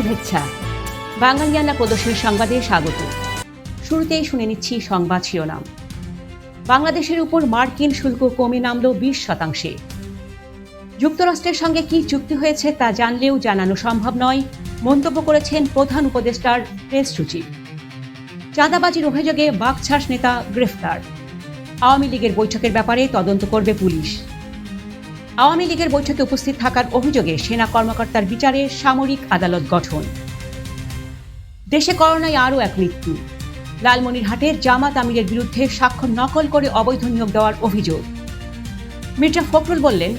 শুভেচ্ছা। বাঙালিয়ানা প্রদর্শনী সংবাদে স্বাগত। শুরুতেই শুনে নিচ্ছি সংবাদ শিরোনাম। বাংলাদেশের উপর মার্কিন শুল্ক কমে নামল বিশ শতাংশে। যুক্তরাষ্ট্রের সঙ্গে কি চুক্তি হয়েছে তা জানলেও জানানো সম্ভব নয়, মন্তব্য করেছেন প্রধান উপদেষ্টার প্রেস সচিব। চাঁদাবাজির অভিযোগে বাগছাস নেতা গ্রেফতার। আওয়ামী লীগের বৈঠকের ব্যাপারে তদন্ত করবে পুলিশ। আওয়ামী লীগের বৈঠকে উপস্থিত থাকার অভিযোগে সেনা কর্মকর্তার বিচারে সামরিক আদালত গঠন। দেশে করোনায় আরও এক মৃত্যু। লালমনিরহাটে জামাত আমিরের বিরুদ্ধে স্বাক্ষর নকল করে অবৈধ নিয়োগ দেওয়ার অভিযোগ। মির্জা ফখরুল বললেন,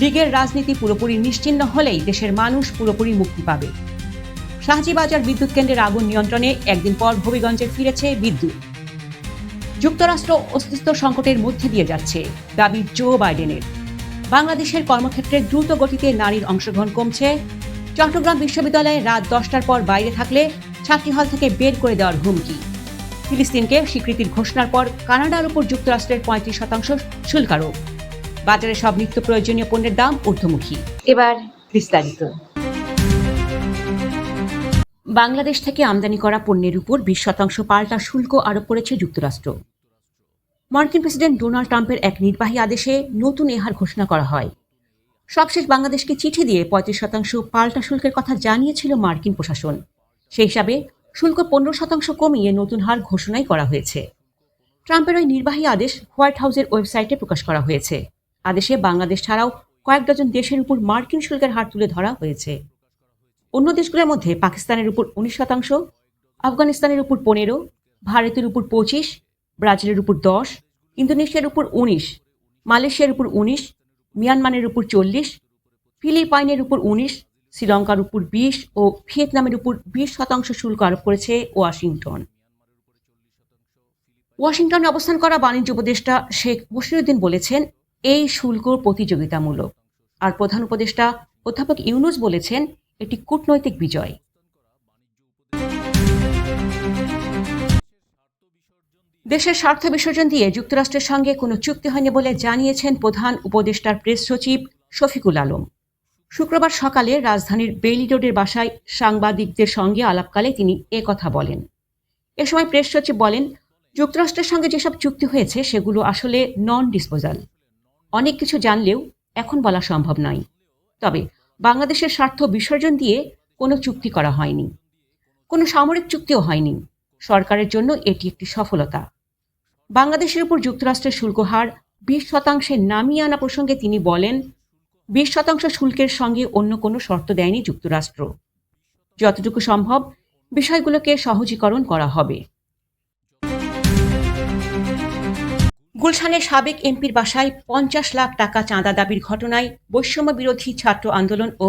লীগের রাজনীতি পুরোপুরি নিশ্চিহ্ন হলেই দেশের মানুষ পুরোপুরি মুক্তি পাবে। শাহজিবাজার বিদ্যুৎ কেন্দ্রের আগুন নিয়ন্ত্রণে একদিন পর হবিগঞ্জে ফিরেছে বিদ্যুৎ। যুক্তরাষ্ট্র অস্তিত্ব সংকটের মধ্যে দিয়ে যাচ্ছে, দাবি জো বাইডেনের। বাংলাদেশের কর্মক্ষেত্রে দ্রুত গতিতে নারীর অংশগ্রহণ কমছে। চট্টগ্রাম বিশ্ববিদ্যালয়ে রাত দশটার পর বাইরে থাকলে ছাত্রী হল থেকে বের করে দেওয়ার হুমকি। ফিলিস্তিনকে স্বীকৃতির ঘোষণার পর কানাডার উপর যুক্তরাষ্ট্রের পঁয়ত্রিশ শতাংশ শুল্ক আরোপ বাজারে সব নিত্য প্রয়োজনীয় পণ্যের দাম ঊর্ধ্বমুখী। এবার বিস্তারিত। বাংলাদেশ থেকে আমদানি করা পণ্যের উপর বিশ শতাংশ পাল্টা শুল্ক আরোপ করেছে যুক্তরাষ্ট্র। মার্কিন প্রেসিডেন্ট ডোনাল্ড ট্রাম্পের এক নির্বাহী আদেশে নতুন এ হার ঘোষণা করা হয়। সবশেষ বাংলাদেশকে চিঠি দিয়ে পঁয়ত্রিশ শতাংশ পাল্টা শুল্কের কথা জানিয়েছিল মার্কিন প্রশাসন। সেই হিসাবে শুল্ক পনেরো শতাংশ কমিয়ে নতুন হার ঘোষণাই করা হয়েছে। ট্রাম্পের ওই নির্বাহী আদেশ হোয়াইট হাউসের ওয়েবসাইটে প্রকাশ করা হয়েছে। আদেশে বাংলাদেশ ছাড়াও কয়েক ডজন দেশের উপর মার্কিন শুল্কের হার তুলে ধরা হয়েছে। অন্য দেশগুলোর মধ্যে পাকিস্তানের উপর উনিশ শতাংশ, আফগানিস্তানের উপর পনেরো, ভারতের উপর পঁচিশ ব্রাজিলের উপর দশ, ইন্দোনেশিয়ার উপর উনিশ, মালয়েশিয়ার উপর উনিশ, মিয়ানমারের উপর চল্লিশ, ফিলিপাইনের উপর উনিশ, শ্রীলঙ্কার উপর বিশ ও ভিয়েতনামের উপর বিশ শতাংশ শুল্ক আরোপ করেছে ওয়াশিংটন। ওয়াশিংটনে অবস্থান করা বাণিজ্য উপদেষ্টা শেখ বশিরুদ্দিন বলেছেন, এই শুল্ক প্রতিযোগিতামূলক। আর প্রধান উপদেষ্টা অধ্যাপক ইউনুস বলেছেন, এটি কূটনৈতিক বিজয়। দেশের স্বার্থ বিসর্জন দিয়ে যুক্তরাষ্ট্রের সঙ্গে কোনো চুক্তি হয়নি বলে জানিয়েছেন প্রধান উপদেষ্টার প্রেস সচিব শফিকুল আলম। শুক্রবার সকালে রাজধানীর বেইলি রোডের বাসায় সাংবাদিকদের সঙ্গে আলাপকালে তিনি কথা বলেন। এ সময় প্রেস সচিব বলেন, যুক্তরাষ্ট্রের সঙ্গে যেসব চুক্তি হয়েছে সেগুলো আসলে নন ডিসপোজাল অনেক কিছু জানলেও এখন বলা সম্ভব নয়। তবে বাংলাদেশের স্বার্থ বিসর্জন দিয়ে কোনো চুক্তি করা হয়নি। কোনো সামরিক চুক্তিও হয়নি। সরকারের জন্য এটি একটি সফলতা। বাংলাদেশের উপর যুক্তরাষ্ট্রের শুল্ক হার বিশ শতাংশে নামিয়ে আনা প্রসঙ্গে তিনি বলেন, বিশ শতাংশ শুল্কের সঙ্গে অন্য কোনো শর্ত দেয়নি যুক্তরাষ্ট্র। যতটুকু সম্ভব বিষয়গুলোকে সহজীকরণ করা হবে। গুলশানের সাবেক এমপির বাসায় পঞ্চাশ লাখ টাকা চাঁদা দাবির ঘটনায় বৈষম্য বিরোধী ছাত্র আন্দোলন ও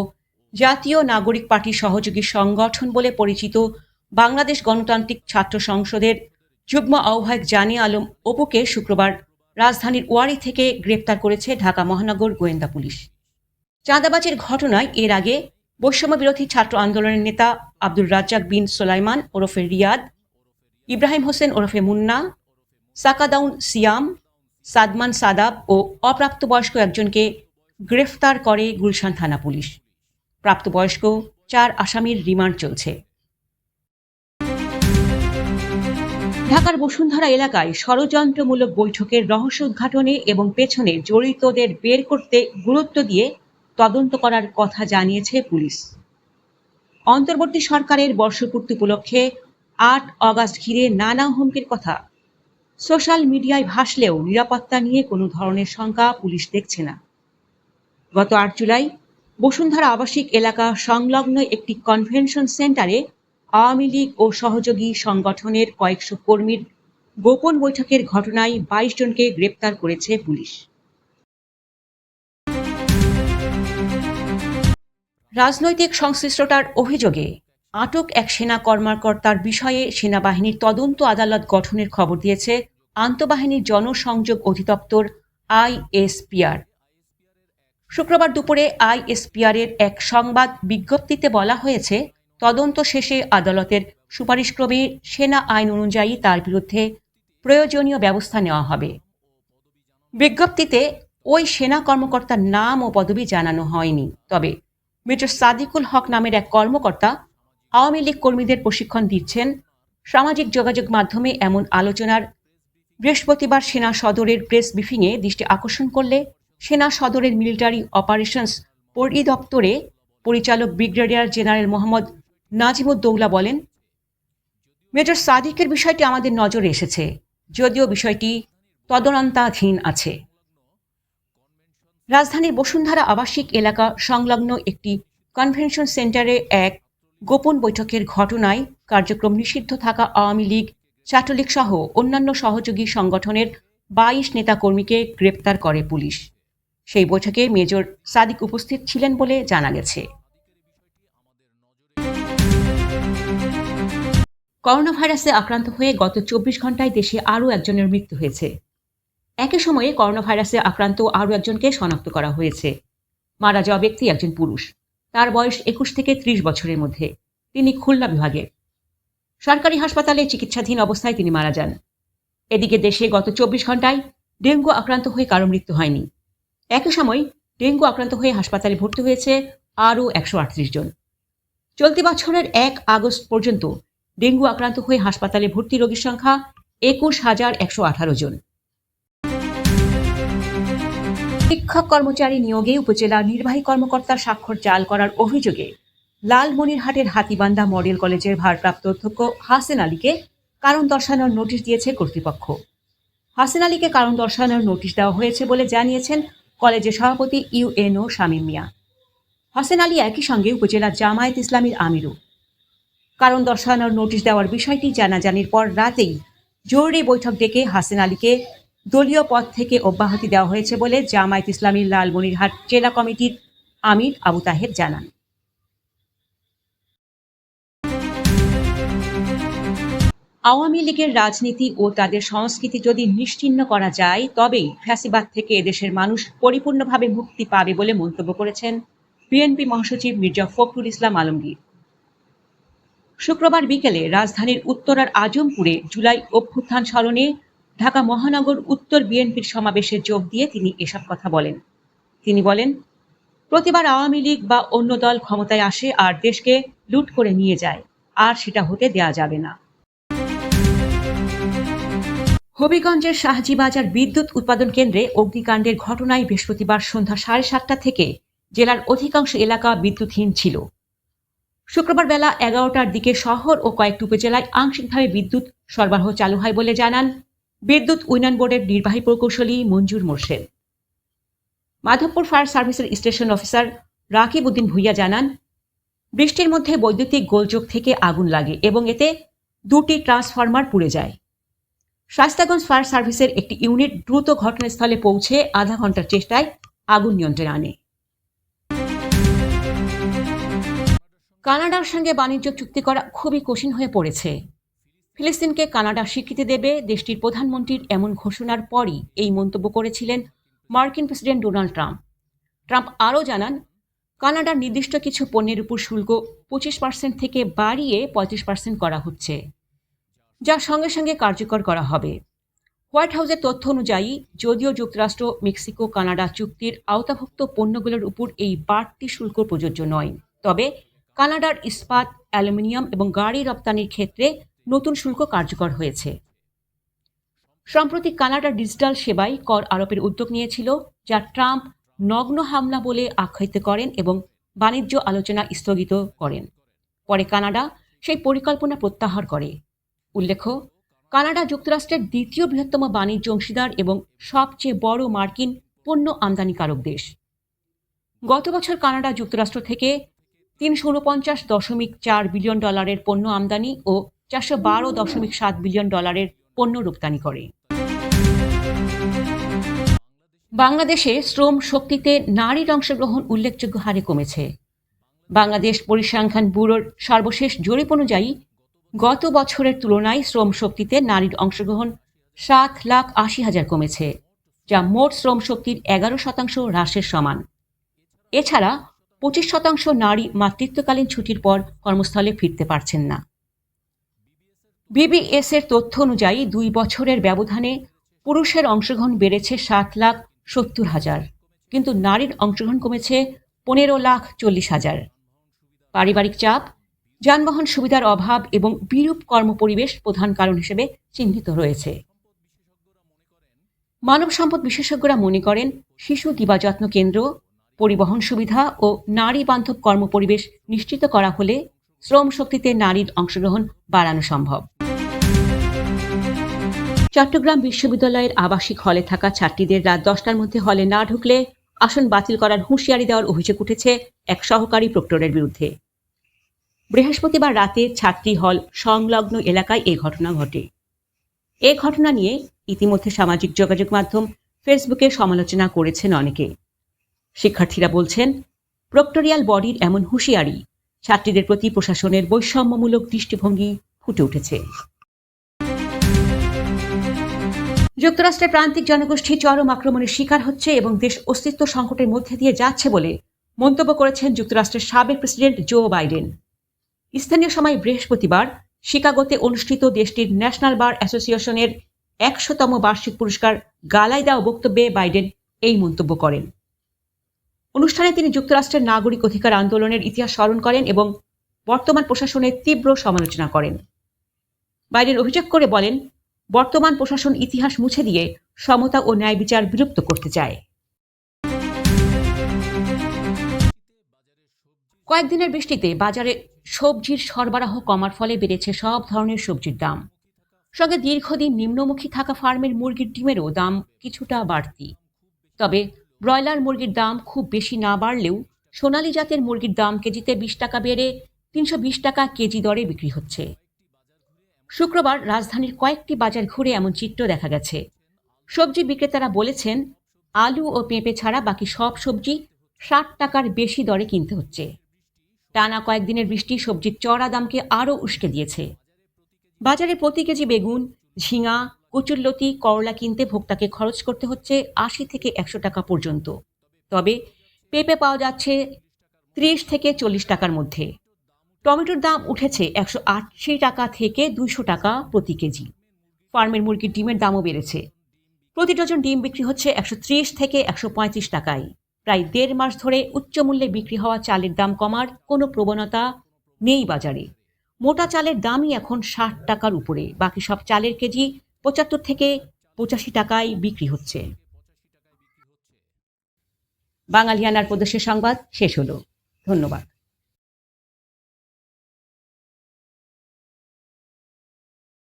জাতীয় নাগরিক পার্টির সহযোগী সংগঠন বলে পরিচিত বাংলাদেশ গণতান্ত্রিক ছাত্র সংসদের যুগ্ম আহ্বায়ক জানি আলম অপুকে শুক্রবার রাজধানীর ওয়ারি থেকে গ্রেপ্তার করেছে ঢাকা মহানগর গোয়েন্দা পুলিশ। চাঁদাবাজির ঘটনায় এর আগে বৈষম্য বিরোধী ছাত্র আন্দোলনের নেতা আব্দুর রাজ্জাক বিন সোলাইমান ওরফে রিয়াদ, ইব্রাহিম হোসেন ওরফে মুন্না, সাকাদাউন সিয়াম, সাদমান সাদাব ও অপ্রাপ্তবয়স্ক একজনকে গ্রেফতার করে গুলশান থানা পুলিশ। প্রাপ্তবয়স্ক চার আসামির রিমান্ড চলছে। ঢাকার বসুন্ধরা এলাকায় ষড়যন্ত্রমূলক বৈঠকের রহস্য উদ্ঘাটনে এবং পেছনে জড়িতদের বের করতে গুরুত্ব দিয়ে তদন্ত করার কথা জানিয়েছে পুলিশ। অন্তর্বর্তী সরকারের বর্ষপূর্তি উপলক্ষে আট অগাস্ট ঘিরে নানা হুমকির কথা। সোশ্যাল মিডিয়ায় ভাসলেও নিরাপত্তা নিয়ে কোনো ধরনের শঙ্কা পুলিশ দেখছে না। গত আট জুলাই বসুন্ধরা আবাসিক এলাকা সংলগ্ন একটি কনভেনশন সেন্টারে আওয়ামী লীগ ও সহযোগী সংগঠনের কয়েকশো কর্মীর গোপন বৈঠকের ঘটনায় বাইশ জনকে গ্রেপ্তার করেছে পুলিশ। রাজনৈতিক সংশ্লিষ্টতার অভিযোগে আটক এক সেনা কর্মকর্তার বিষয়ে সেনাবাহিনীর তদন্ত আদালত গঠনের খবর দিয়েছে আন্তঃবাহিনীর জনসংযোগ অধিদপ্তর আইএসপিআর। শুক্রবার দুপুরে আইএসপিআর এর এক সংবাদ বিজ্ঞপ্তিতে বলা হয়েছে তদন্ত শেষে আদালতের সুপারিশক্রমে সেনা আইন অনুযায়ী তার বিরুদ্ধে প্রয়োজনীয় ব্যবস্থা নেওয়া হবে। বিজ্ঞপ্তিতে ওই সেনা কর্মকর্তার নাম ও পদবি জানানো হয়নি। তবে মেজর সাদিকুল হক নামের এক কর্মকর্তা আওয়ামী লীগ কর্মীদের প্রশিক্ষণ দিচ্ছেন। সামাজিক যোগাযোগ মাধ্যমে এমন আলোচনার বৃহস্পতিবার সেনা সদরের প্রেস ব্রিফিংয়ে দৃষ্টি আকর্ষণ করলে সেনা সদরের মিলিটারি অপারেশনস পরিদপ্তরে পরিচালক ব্রিগেডিয়ার জেনারেল মোহাম্মদ নাজিমুদ্দৌলা বলেন, মেজর সাদিকের বিষয়টি আমাদের নজরে এসেছে, যদিও বিষয়টি তদন্তাধীন আছে। রাজধানীর বসুন্ধরা আবাসিক এলাকা সংলগ্ন একটি কনভেনশন সেন্টারে এক গোপন বৈঠকের ঘটনায় কার্যক্রম নিষিদ্ধ থাকা আওয়ামী লীগ, ছাত্রলীগ সহ অন্যান্য সহযোগী সংগঠনের বাইশ নেতাকর্মীকে গ্রেপ্তার করে পুলিশ। সেই বৈঠকে মেজর সাদিক উপস্থিত ছিলেন বলে জানা গেছে। করোনা ভাইরাসে আক্রান্ত হয়ে গত চব্বিশ ঘন্টায় দেশে আরও একজনের মৃত্যু হয়েছে। একই সময়ে করোনা ভাইরাসে আক্রান্ত আরও একজনকে শনাক্ত করা হয়েছে। মারা যাওয়া ব্যক্তি একজন পুরুষ। তার বয়স একুশ থেকে ত্রিশ বছরের মধ্যে। তিনি খুলনা বিভাগের সরকারি হাসপাতালে চিকিৎসাধীন অবস্থায় তিনি মারা যান। এদিকে দেশে গত চব্বিশ ঘন্টায় ডেঙ্গু আক্রান্ত হয়ে কারও মৃত্যু হয়নি। একই সময় ডেঙ্গু আক্রান্ত হয়ে হাসপাতালে ভর্তি হয়েছে আরও একশো আটত্রিশ জন। চলতি বছরের এক আগস্ট পর্যন্ত ডেঙ্গু আক্রান্ত হয়ে হাসপাতালে ভর্তি রোগীর সংখ্যা একুশ হাজার একশো আঠারো জন। শিক্ষক কর্মচারী নিয়োগে উপজেলা নির্বাহী কর্মকর্তার স্বাক্ষর জাল করার অভিযোগে লালমনিরহাটের হাতিবান্ধা মডেল কলেজের ভারপ্রাপ্ত অধ্যক্ষ হাসেন আলীকে কারণ দর্শানোর নোটিশ দিয়েছে কর্তৃপক্ষ। হাসেন আলীকে কারণ দর্শানোর নোটিশ দেওয়া হয়েছে বলে জানিয়েছেন কলেজের সভাপতি ইউএনও শামীম মিয়া। হাসেন আলী একই সঙ্গে উপজেলা জামায়াত ইসলামীর আমিরও। কারণ দর্শানোর নোটিশ দেওয়ার বিষয়টি জানাজানির পর রাতেই জরুরি বৈঠক ডেকে হাসেন আলীকে দলীয় পদ থেকে অব্যাহতি দেওয়া হয়েছে বলে জামায়াত ইসলামীর লালমনিরহাট জেলা কমিটির আমির আবু তাহের জানান। আওয়ামী লীগের রাজনীতি ও তাদের সংস্কৃতি যদি নিশ্চিহ্ন করা যায়, তবেই ফ্যাসিবাদ থেকে এদেশের মানুষ পরিপূর্ণভাবে মুক্তি পাবে বলে মন্তব্য করেছেন বিএনপি মহাসচিব মির্জা ফখরুল ইসলাম আলমগীর। শুক্রবার বিকেলে রাজধানীর উত্তরার আজমপুরে জুলাই অভ্যুত্থান স্মরণে ঢাকা মহানগর উত্তর বিএনপির সমাবেশে যোগ দিয়ে তিনি এসব কথা বলেন। তিনি বলেন, প্রতিবার আওয়ামী লীগ বা অন্য দল ক্ষমতায় আসে আর দেশকে লুট করে নিয়ে যায়, আর সেটা হতে দেয়া যাবে না। হবিগঞ্জের শাহজিবাজার বিদ্যুৎ উৎপাদন কেন্দ্রে অগ্নিকাণ্ডের ঘটনায় বৃহস্পতিবার সন্ধ্যা সাড়ে সাতটা থেকে জেলার অধিকাংশ এলাকা বিদ্যুৎহীন ছিল। শুক্রবার বেলা এগারোটার দিকে শহর ও কয়েকটি উপজেলায় আংশিকভাবে বিদ্যুৎ সরবরাহ চালু হয় বলে জানান বিদ্যুৎ উন্নয়ন বোর্ডের নির্বাহী প্রকৌশলী মঞ্জুর মোর্শেদ। মাধবপুর ফায়ার সার্ভিসের স্টেশন অফিসার রাকিব উদ্দিন ভুইয়া জানান, বৃষ্টির মধ্যে বৈদ্যুতিক গোলযোগ থেকে আগুন লাগে এবং এতে দুটি ট্রান্সফরমার পুড়ে যায়। শাস্তাগঞ্জ ফায়ার সার্ভিসের একটি ইউনিট দ্রুত ঘটনাস্থলে পৌঁছে আধা ঘণ্টার চেষ্টায় আগুন নিয়ন্ত্রণে আনে। কানাডার সঙ্গে বাণিজ্য চুক্তি করা খুবই কঠিন হয়ে পড়েছে। ফিলিস্তিনকে কানাডা স্বীকৃতি দেবে দেশটির প্রধানমন্ত্রীর এমন ঘোষণার পরই এই মন্তব্য করেছিলেন মার্কিন প্রেসিডেন্ট ডোনাল্ড ট্রাম্প। ট্রাম্প আরও জানান, কানাডার নির্দিষ্ট কিছু পণ্যের উপর শুল্ক পঁচিশ পার্সেন্ট থেকে বাড়িয়ে পঁয়ত্রিশ পার্সেন্ট করা হচ্ছে, যা সঙ্গে সঙ্গে কার্যকর করা হবে। হোয়াইট হাউসের তথ্য অনুযায়ী, যদিও যুক্তরাষ্ট্র, মেক্সিকো, কানাডা চুক্তির আওতাভুক্ত পণ্যগুলোর উপর এই বাড়তি শুল্ক প্রযোজ্য নয়। তবে কানাডার ইস্পাত, অ্যালুমিনিয়াম এবং গাড়ি রপ্তানির ক্ষেত্রে নতুন শুল্ক কার্যকর হয়েছে। সম্প্রতি কানাডার ডিজিটাল সেবায় কর আরোপের উদ্যোগ নিয়েছিল, যা ট্রাম্প নগ্ন হামলা বলে আখ্যায়িত করেন এবং বাণিজ্য আলোচনা স্থগিত করেন। পরে কানাডা সেই পরিকল্পনা প্রত্যাহার করে। উল্লেখ্য, কানাডা যুক্তরাষ্ট্রের দ্বিতীয় বৃহত্তম বাণিজ্য অংশীদার এবং সবচেয়ে বড় মার্কিন পণ্য আমদানিকারক দেশ। গত বছর কানাডা যুক্তরাষ্ট্র থেকে তিনশো উনপঞ্চাশ দশমিক চার বিলিয়ন ডলারের পণ্য আমদানি ও চারশো বারো দশমিক সাত বিলিয়ন ডলারের পণ্য রপ্তানি করে। বাংলাদেশে শ্রম শক্তিতে নারীর অংশগ্রহণ উল্লেখযোগ্য হারে কমেছে। বাংলাদেশ পরিসংখ্যান ব্যুরোর সর্বশেষ জরিপ অনুযায়ী, গত বছরের তুলনায় শ্রম শক্তিতে নারীর অংশগ্রহণ সাত লাখ আশি হাজার কমেছে, যা মোট শ্রম শক্তির এগারো শতাংশ হ্রাসের সমান। এছাড়া পঁচিশ শতাংশ নারী মাতৃত্বকালীন ছুটির পর কর্মস্থলে ফিরতে পারছেন না। বিবিএস এর তথ্য অনুযায়ী দুই বছরের ব্যবধানে পুরুষের অংশগ্রহণ বেড়েছে সাত লাখ সত্তর হাজার, কিন্তু নারীর অংশগ্রহণ কমেছে পনেরো লাখ চল্লিশ হাজার। পারিবারিক চাপ, যানবাহন সুবিধার অভাব এবং বিরূপ কর্মপরিবেশ প্রধান কারণ হিসেবে চিহ্নিত রয়েছে। মানব সম্পদ বিশেষজ্ঞরা মনে করেন, শিশু দিবাযত্ন কেন্দ্র পরিবহন সুবিধা ও নারী বান্ধব কর্মপরিবেশ নিশ্চিত করা হলে শ্রম শক্তিতে নারীর অংশগ্রহণ বাড়ানো সম্ভব। চট্টগ্রাম বিশ্ববিদ্যালয়ের আবাসিক হলে থাকা ছাত্রীদের রাত দশটার মধ্যে হলে না ঢুকলে আসন বাতিল করার হুঁশিয়ারি দেওয়ার অভিযোগ উঠেছে এক সহকারী প্রক্টরের বিরুদ্ধে। বৃহস্পতিবার রাতে ছাত্রী হল সংলগ্ন এলাকায় এই ঘটনা ঘটে। এ ঘটনা নিয়ে ইতিমধ্যে সামাজিক যোগাযোগ মাধ্যম, ফেসবুকে সমালোচনা করেছেন অনেকে। শিক্ষার্থীরা বলছেন, প্রক্টোরিয়াল বডির এমন হুঁশিয়ারি ছাত্রীদের প্রতি প্রশাসনের বৈষম্যমূলক দৃষ্টিভঙ্গি ফুটে উঠেছে। যুক্তরাষ্ট্রের প্রান্তিক জনগোষ্ঠী চরম আক্রমণের শিকার হচ্ছে এবং দেশ অস্তিত্ব সংকটের মধ্যে দিয়ে যাচ্ছে বলে মন্তব্য করেছেন যুক্তরাষ্ট্রের সাবেক প্রেসিডেন্ট জো বাইডেন। স্থানীয় সময় বৃহস্পতিবার শিকাগোতে অনুষ্ঠিত দেশটির ন্যাশনাল বার অ্যাসোসিয়েশনের একশোতম বার্ষিক পুরস্কার গালায় দেওয়া বক্তব্যে বাইডেন এই মন্তব্য করেন। অনুষ্ঠানে তিনি যুক্তরাষ্ট্রের নাগরিক অধিকার আন্দোলনের ইতিহাস স্মরণ করেন এবং বর্তমান প্রশাসনের তীব্র সমালোচনা করেন। বাইডেন অভিযোগ করে বলেন, বর্তমান প্রশাসন ইতিহাস মুছে দিয়ে সমতা ও ন্যায় বিচার বিলুপ্ত করতে চায়। কয়েকদিনের বৃষ্টিতে বাজারে সবজির সরবরাহ কমার ফলে বেড়েছে সব ধরনের সবজির দাম। সঙ্গে দীর্ঘদিন নিম্নমুখী থাকা ফার্মের মুরগির ডিমেরও দাম কিছুটা বাড়তি। তবে ব্রয়লার মুরগির দাম খুব বেশি না বাড়লেও সোনালি জাতের মুরগির দাম কেজিতে বিশ টাকা বেড়ে তিনশো বিশ টাকা কেজি দরে বিক্রি হচ্ছে। শুক্রবার রাজধানীর কয়েকটি বাজার ঘুরে এমন চিত্র দেখা গেছে। সবজি বিক্রেতারা বলেছেন, আলু ও পেঁপে ছাড়া বাকি সব সবজি ষাট টাকার বেশি দরে কিনতে হচ্ছে। টানা কয়েকদিনের বৃষ্টি সবজির চড়া দামকে আরও উস্কে দিয়েছে। বাজারে প্রতি কেজি বেগুন, ঝিঙা কচুরলতি, করলা কিনতে ভোক্তাকে খরচ করতে হচ্ছে আশি থেকে একশো টাকা পর্যন্ত। তবে পেঁপে পাওয়া যাচ্ছে ত্রিশ থেকে চল্লিশ টাকার মধ্যে। টমেটোর দাম উঠেছে একশো আশি টাকা থেকে দুইশো টাকা প্রতি কেজি। ফার্মের মুরগির ডিমের দামও বেড়েছে। প্রতি ডজন ডিম বিক্রি হচ্ছে একশো ত্রিশ থেকে একশো পঁয়ত্রিশ টাকায়। প্রায় দেড় মাস ধরে উচ্চ মূল্যে বিক্রি হওয়া চালের দাম কমার কোনো প্রবণতা নেই বাজারে। মোটা চালের দামই এখন ষাট টাকার উপরে। বাকি সব চালের কেজি পঁচাত্তর থেকে পঁচাশি টাকায় বিক্রি হচ্ছে। বাঙালিয়ানার প্রদেশের সংবাদ শেষ হলো। ধন্যবাদ।